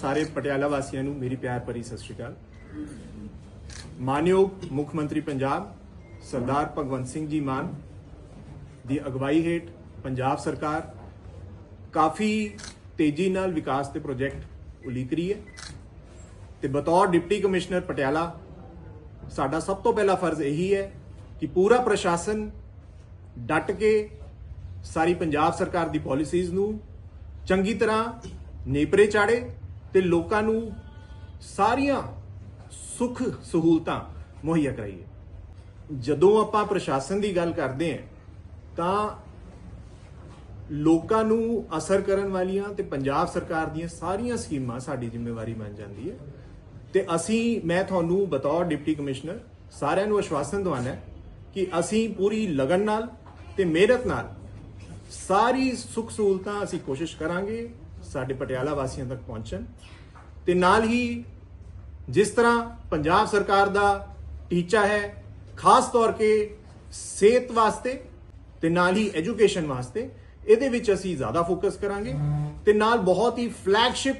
ਸਾਰੇ ਪਟਿਆਲਾ ਵਾਸੀਆਂ ਨੂੰ ਮੇਰੀ ਪਿਆਰ ਭਰੀ ਸਤਿ ਸ਼੍ਰੀ ਅਕਾਲ। ਮਾਨਯੋਗ ਮੁੱਖ ਮੰਤਰੀ ਪੰਜਾਬ, ਸਰਦਾਰ ਭਗਵੰਤ ਸਿੰਘ ਜੀ ਮਾਨ ਦੀ ਅਗਵਾਈ ਹੇਠ ਪੰਜਾਬ ਸਰਕਾਰ ਕਾਫੀ ਤੇਜ਼ੀ ਨਾਲ ਵਿਕਾਸ ਦੇ ਪ੍ਰੋਜੈਕਟ ਉਲੀਕ ਰਹੀ ਹੈ ਤੇ ਬਤੌਰ ਡਿਪਟੀ ਕਮਿਸ਼ਨਰ ਪਟਿਆਲਾ, ਸਾਡਾ ਸਭ ਤੋਂ ਪਹਿਲਾ ਫਰਜ਼ ਇਹੀ ਹੈ ਕਿ ਪੂਰਾ ਪ੍ਰਸ਼ਾਸਨ ਡਟ ਕੇ ਸਾਰੀ ਪੰਜਾਬ ਸਰਕਾਰ ਦੀ ਪਾਲਿਸੀਜ਼ ਨੂੰ ਚੰਗੀ ਤਰ੍ਹਾਂ ਨੇਪਰੇ ਚਾੜੇ ਤੇ ਲੋਕਾਂ ਨੂੰ ਸਾਰੀਆਂ ਸੁੱਖ ਸਹੂਲਤਾਂ ਮੁਹੱਈਆ ਕਰਾਈਏ। ਜਦੋਂ ਆਪਾਂ ਪ੍ਰਸ਼ਾਸਨ ਦੀ ਗੱਲ ਕਰਦੇ ਹਾਂ, ਤਾਂ ਲੋਕਾਂ ਨੂੰ ਅਸਰ ਕਰਨ ਵਾਲੀਆਂ ਤੇ ਪੰਜਾਬ ਸਰਕਾਰ ਦੀਆਂ ਸਾਰੀਆਂ ਸਕੀਮਾਂ ਸਾਡੀ ਜ਼ਿੰਮੇਵਾਰੀ ਬਣ ਜਾਂਦੀ ਹੈ। ਤੇ ਅਸੀਂ, ਮੈਂ ਤੁਹਾਨੂੰ ਬਤੌਰ ਡਿਪਟੀ ਕਮਿਸ਼ਨਰ ਸਾਰਿਆਂ ਨੂੰ ਆਸ਼ਵਾਸਨ ਦਵਾਨਾ ਹੈ ਕਿ ਅਸੀਂ ਪੂਰੀ ਲਗਨ ਨਾਲ ਤੇ ਮਿਹਨਤ ਨਾਲ ਸਾਰੀ ਸੁੱਖ ਸਹੂਲਤਾਂ ਅਸੀਂ ਕੋਸ਼ਿਸ਼ ਕਰਾਂਗੇ। ਸਾਡੇ ਪਟਿਆਲਾ ਵਾਸੀਆਂ ਤੱਕ ਪਹੁੰਚਣ। ਤੇ ਨਾਲ ਹੀ ਜਿਸ ਤਰ੍ਹਾਂ ਪੰਜਾਬ ਸਰਕਾਰ ਦਾ ਟੀਚਾ ਹੈ, ਖਾਸ ਤੌਰ 'ਤੇ ਸਿਹਤ ਵਾਸਤੇ ਤੇ ਨਾਲ ਹੀ ਐਜੂਕੇਸ਼ਨ ਵਾਸਤੇ, ਇਹਦੇ ਵਿੱਚ ਅਸੀਂ ਜ਼ਿਆਦਾ ਫੋਕਸ ਕਰਾਂਗੇ। ਤੇ ਨਾਲ ਬਹੁਤ ਹੀ ਫਲੈਗਸ਼ਿਪ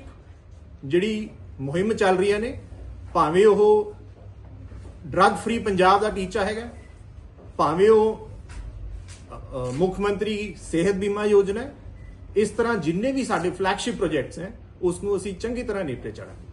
ਜਿਹੜੀ ਮੁਹਿੰਮ ਚੱਲ ਰਹੀਆਂ ਨੇ, ਭਾਵੇਂ ਉਹ ਡਰੱਗ ਫ੍ਰੀ ਪੰਜਾਬ ਦਾ ਟੀਚਾ ਹੈਗਾ, ਭਾਵੇਂ ਉਹ ਮੁੱਖ ਮੰਤਰੀ ਸਿਹਤ ਬੀਮਾ ਯੋਜਨਾ ਹੈ ਇਸ ਤਰ੍ਹਾਂ ਜਿੰਨੇ ਵੀ ਸਾਡੇ ਫਲੈਗਸ਼ਿਪ ਪ੍ਰੋਜੈਕਟਸ ਹੈ ਉਸ ਨੂੰ ਅਸੀਂ ਚੰਗੀ ਤਰ੍ਹਾਂ ਨੇਪਰੇ ਚਾੜਾਂਗੇ।